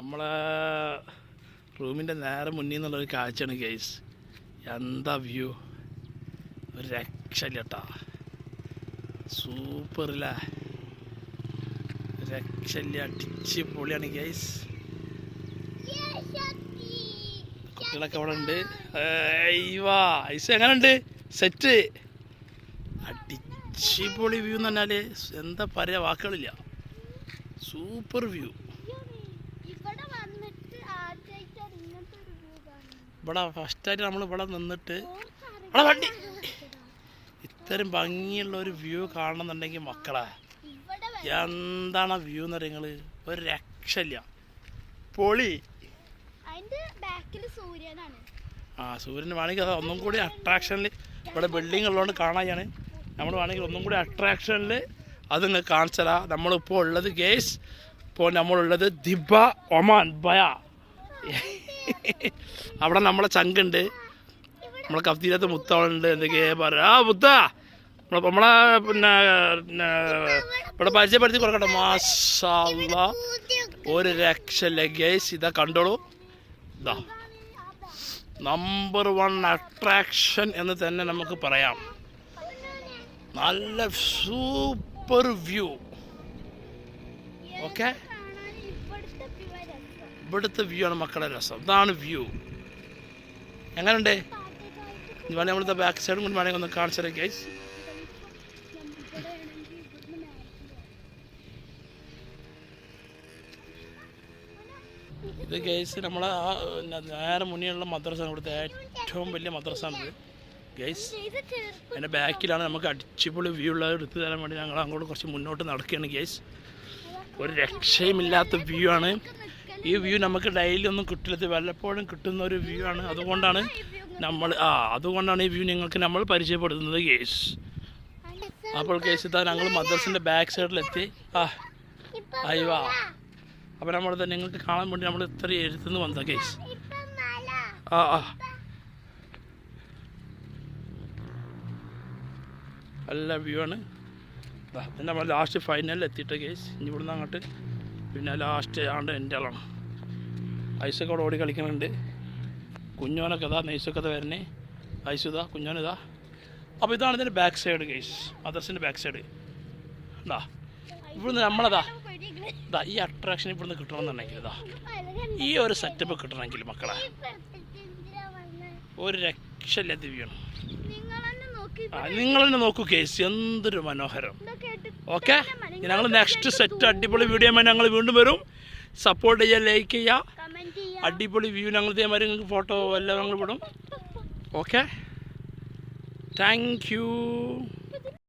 നമ്മളെ റൂമിന്റെ നേരെ മുന്നിൽ നിന്നുള്ളൊരു കാഴ്ചയാണ് ഗൈസ് എന്താ വ്യൂ ഒരു രക്ഷയില്ല കേട്ടാ സൂപ്പറില്ല. രക്ഷയില്ല അടിച്ച് പൊളിയാണ് ഗൈസ് കുട്ടികളൊക്കെ അവിടെ ഉണ്ട്. അയ്യവാ ഐസ് എങ്ങനെയുണ്ട്? സെറ്റ് അടിച്ച് പൊളി വ്യൂ എന്ന് പറഞ്ഞാൽ എന്താ പറയാ വാക്കുകളില്ല. സൂപ്പർ വ്യൂ ഇവിടെ വന്നിട്ട് ആദ്യമായിട്ടാണ് ഇങ്ങനത്തെ ഒരു വ്യൂ കാണുന്നത് ഇവിടെ ഫസ്റ്റായിട്ട് നമ്മൾ ഇവിടെ നിന്നിട്ട് ഇവിടെ വണ്ടി. ഇത്രയും ഭംഗിയുള്ള ഒരു വ്യൂ കാണണമെന്നുണ്ടെങ്കിൽ മക്കളെ എന്താണ് വ്യൂ എന്ന് പറയുന്നത് ഒരു രക്ഷയില്ല. പൊളി. ആ സൂര്യന് വേണമെങ്കിൽ അത് ഒന്നും കൂടി അട്രാക്ഷനിൽ ഇവിടെ ബിൽഡിംഗ് ഉള്ളതുകൊണ്ട് കാണാനാണ്. നമ്മൾ വേണമെങ്കിൽ ഒന്നും കൂടി അട്രാക്ഷനിൽ അത് നിങ്ങൾ കാണിച്ചതാ നമ്മളിപ്പോൾ ഉള്ളത് ഗേസ് ഇപ്പോൾ നമ്മളുള്ളത് ദിബ ഒമാൻ ബയ. അവിടെ നമ്മളെ ചങ്കുണ്ട്. നമ്മളെ കഫ്തീരത്ത് മുത്തവളുണ്ട് എന്തൊക്കെയാ പറയുക ആ മുത്ത! നമ്മളെ നമ്മളെ പിന്നെ പിന്നെ ഇവിടെ പരിചയപ്പെടുത്തി കൊടുക്കട്ടെ. മാഷാള്ള ഒരു രക്ഷ ലഗേജ് ഇതാ കണ്ടോളൂ. ഇതാ. നമ്പർ വൺ അട്രാക്ഷൻ എന്ന് തന്നെ നമുക്ക് പറയാം. നല്ല സൂപ്പർ വ്യൂ ഓക്കെ ഇവിടുത്തെ വ്യൂ ആണ് മക്കളെ രസം. ഇതാണ് വ്യൂ എങ്ങനെയുണ്ട്? വേണമെങ്കിൽ നമ്മളിത്തെ ബാക്ക് സൈഡും കൂടി വേണമെങ്കിൽ ഒന്ന് കാണിച്ചു തരാം ഗൈസ് ഇത് ഗൈസ് നമ്മളെ ആ നേരെ മുന്നിലുള്ള മദ്രസ ഇവിടുത്തെ ഏറ്റവും വലിയ മദ്രസാണിത് ഗൈസ് അതിന്റെ ബാക്കിലാണ് നമുക്ക് അടിച്ചുപൊളി വ്യൂ ഉള്ളത് എടുത്തു തരാൻ വേണ്ടി ഞങ്ങൾ അങ്ങോട്ട് കുറച്ച് മുന്നോട്ട് നടക്കുകയാണ് ഗൈസ് ഒരു രക്ഷയുമില്ലാത്ത വ്യൂ ആണ്. ഈ വ്യൂ നമുക്ക് ഡെയിലി ഒന്നും കിട്ടില്ല. വല്ലപ്പോഴും കിട്ടുന്ന ഒരു വ്യൂ ആണ്. അതുകൊണ്ടാണ് നമ്മൾ ആ അതുകൊണ്ടാണ് ഈ വ്യൂ നിങ്ങൾക്ക് നമ്മൾ പരിചയപ്പെടുത്തുന്നത് കേസ്. അപ്പോൾ കേസ് ഇതാ ഞങ്ങൾ മദ്രസിന്റെ ബാക്ക് സൈഡിലെത്തി. ആ അയ്യോ. അപ്പോൾ നമ്മളിത് നിങ്ങൾക്ക് കാണാൻ വേണ്ടി നമ്മൾ ഇത്ര എഴുത്തുനിന്ന് വന്ന കേസ്. ആ ആ. നല്ല വ്യൂ ആണ്. നമ്മൾ ലാസ്റ്റ് ഫൈനലിൽ എത്തിയിട്ട് കേസ്. ഇനി ഇവിടുന്ന് അങ്ങോട്ട് പിന്നെ ലാസ്റ്റ് ആണ്ട് എന്റെ ആളാണ്. ഐസൊക്കെ ഓടി കളിക്കുന്നുണ്ട് കുഞ്ഞോനൊക്കെ ഇതാ നെയ്സൊക്കെ ഇതാ വരണേ. ഐസ് ഇതാ കുഞ്ഞോനിതാ അപ്പോൾ ഇതാണ് ഇതിന്റെ ബാക്ക് സൈഡ് കേസ് മദർസിന്റെ ബാക്ക് സൈഡ് ഇതാ ഇവിടുന്ന് നമ്മളതാ ഇതാ ഈ അട്രാക്ഷൻ ഇവിടുന്ന് കിട്ടണമെന്നുണ്ടെങ്കിൽ ഇതാ ഈ ഒരു സെറ്റപ്പ് കിട്ടണമെങ്കിൽ മക്കളെ ഒരു രക്ഷയില്ലാത്ത വ്യൂ നിങ്ങൾ തന്നെ നോക്കൂ കേസ് എന്തൊരു മനോഹരം. ഓക്കെ? ഞങ്ങൾ നെക്സ്റ്റ് സെറ്റ് അടിപൊളി വീഡിയോ ഞങ്ങൾ വീണ്ടും വരും. സപ്പോർട്ട് ചെയ്യുക ലൈക്ക് ചെയ്യുക. അടിപൊളി വ്യൂ ഞങ്ങൾ ഇതേമാതിരി നിങ്ങൾക്ക് ഫോട്ടോ എല്ലാം ഞങ്ങൾ വിടും. Okay thank you